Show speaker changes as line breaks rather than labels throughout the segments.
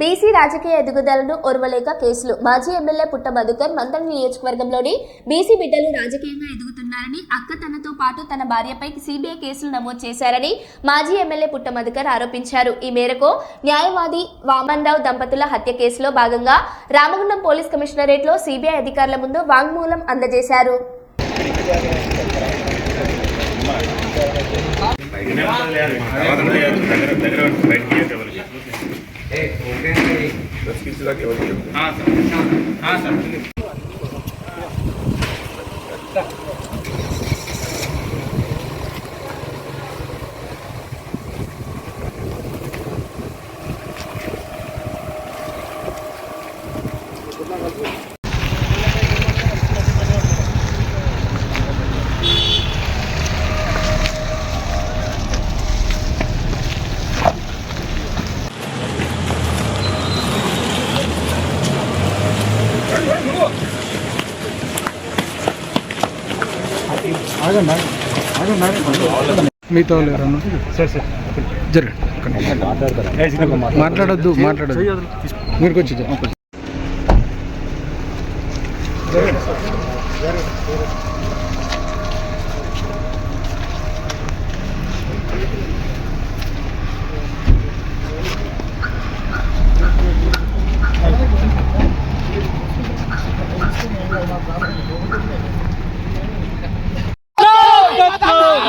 BC రాజకీయ ఎదుగుదలను ఓర్వలేక కేసులు. మాజీ ఎమ్మెల్యే పుట్ట మధుకర్ మంత్రి నియోజకవర్గంలోని బీసీ బిడ్డలు రాజకీయంగా ఎదుగుతున్నారని అక్క తనతో పాటు తన భార్యపై సిబిఐ కేసులు నమోదు చేశారని మాజీ ఎమ్మెల్యే పుట్ట మధుకర్ ఆరోపించారు. ఈ మేరకు న్యాయవాది వామన్రావు దంపతుల హత్య కేసులో భాగంగా రామగుండం పోలీస్ కమిషనరేట్లో సిబిఐ అధికారుల ముందు వాంగ్మూలం అందజేశారు.
దగ్గర దగ్గర Ah, ah, ah. Thank you.
మీతో లేరన్నా జరగండి మాట్లాడొద్దు మాట్లాడద్దు. మీరు వచ్చి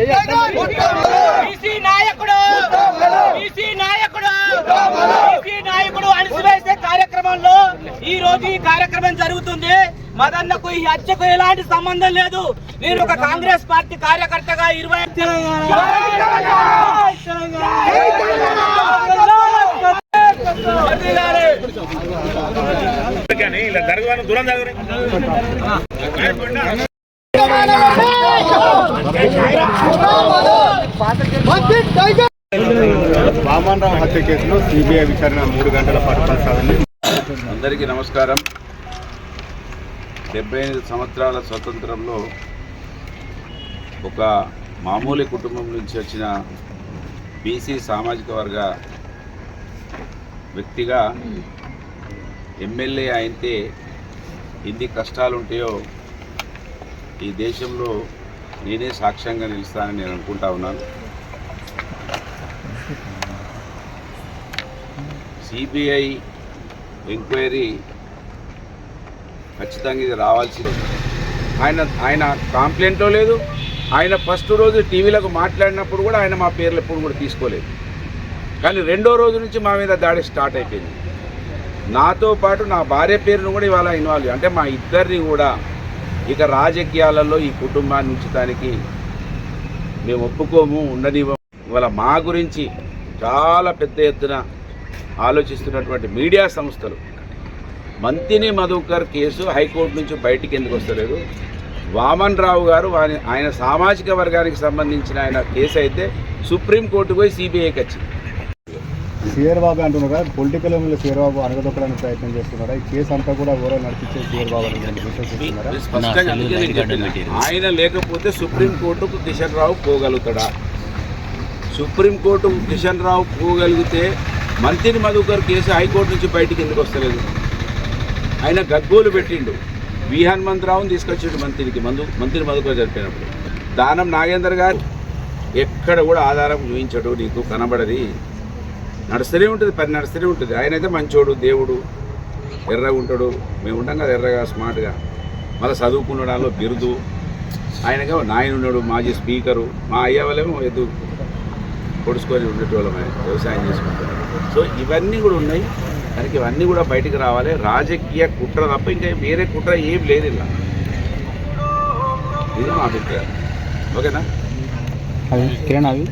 లేట్గా
బీసీ నాయకుడు బీసీ నాయకుడు బీసీ నాయకుడు అణిసివేసే కార్యక్రమంలో ఈ రోజు ఈ కార్యక్రమం జరుగుతుంది మదన్నకు ఈ హత్యకు ఎలాంటి సంబంధం లేదు నేను ఒక కాంగ్రెస్ పార్టీ కార్యకర్తగా ఇరవై
కానీ ఇలా జరగని దూరం జరగరు
వామన్రావు హత్య కేసులో సిబిఐ విచారణ మూడు గంటల పాటు కొనసాగింది.
అందరికీ నమస్కారం. డెబ్బై ఎనిమిది సంవత్సరాల స్వతంత్రంలో ఒక మామూలు కుటుంబం నుంచి వచ్చిన బీసీ సామాజిక వర్గ వ్యక్తిగా ఎమ్మెల్యే అయితే ఎన్ని కష్టాలు ఉంటాయో ఈ దేశంలో నేనే సాక్ష్యంగా నిలుస్తానని నేను అనుకుంటా ఉన్నాను. సిబిఐ ఎంక్వైరీ ఖచ్చితంగా ఇది రావాల్సింది. ఆయన ఆయన కాంప్లైంట్లో లేదు. ఆయన ఫస్ట్ రోజు టీవీలకు మాట్లాడినప్పుడు కూడా ఆయన మా పేర్లు ఎప్పుడు కూడా తీసుకోలేదు. కానీ రెండో రోజు నుంచి మా మీద దాడి స్టార్ట్ అయిపోయింది. నాతో పాటు నా భార్య పేరును కూడా ఇవాళ ఇన్వాల్వ్ అంటే మా ఇద్దరిని కూడా ఇక రాజకీయాలలో ఈ కుటుంబాన్ని ఉంచడానికి మేము ఒప్పుకోము ఉండనివ్వము. ఇవాళ మా గురించి చాలా పెద్ద ఎత్తున ఆలోచిస్తున్నటువంటి మీడియా సంస్థలు మంతిని మధుకర్ కేసు హైకోర్టు నుంచి బయటికి ఎందుకు వస్తలేదు? వామన్ రావు గారు వాని- ఆయన సామాజిక వర్గానికి సంబంధించిన ఆయన కేసు అయితే సుప్రీంకోర్టు పోయి సిబిఐకి వచ్చింది.
సిఆర్ బాబు అంటున్నారు కదా పొలిటికల్ సిఆర్ బాబు అడగదొక్కడానికి ప్రయత్నం చేస్తున్నారా? ఈ కేసు అంతా కూడా ఎవరో నడిపించే సిఆర్ బాబు అని మీరు విశ్వసిస్తున్నారా
స్పష్టంగా అందుకే నేను చెప్పిన. ఆయన లేకపోతే సుప్రీంకోర్టుకు కిషన్ రావు పోగలుగుతాడా? సుప్రీంకోర్టుకు కిషన్ రావు పోగలిగితే మంత్రి మధుకర్ కేసు హైకోర్టు నుంచి బయటికి ఎందుకు వస్తలేదు? ఆయన గగ్గోలు పెట్టిండు. వి హనుమంతరావుని తీసుకొచ్చిండు మంత్రికి మందు మంత్రి మధుకర్ జరిపినప్పుడు. దానం నాగేందర్ గారు ఎక్కడ కూడా ఆధారం చూపించడు నీకు కనబడది. నడుస్తూనే ఉంటుంది పని నడుస్తూనే ఉంటుంది. ఆయన అయితే మంచోడు దేవుడు. ఎర్రగా ఉంటాడు. మేము ఉంటాం కదా ఎర్రగా స్మార్ట్గా. మళ్ళీ చదువుకున్నాడాలో బిరుదు. ఆయనగా నాయన ఉన్నాడు మాజీ స్పీకరు. మా అయ్య వాళ్ళేమో ఎద్దు పొడుచుకొని ఉండేటోళ్ళమే వ్యవసాయం చేసుకుంటారు సో ఇవన్నీ కూడా ఉన్నాయి. కనుక ఇవన్నీ కూడా బయటికి రావాలి. రాజకీయ కుట్ర తప్ప ఇంకా వేరే కుట్ర ఏం లేదు ఇలా. ఇది మా అభిప్రాయం. ఓకేనా?
కిరణ్ అవి?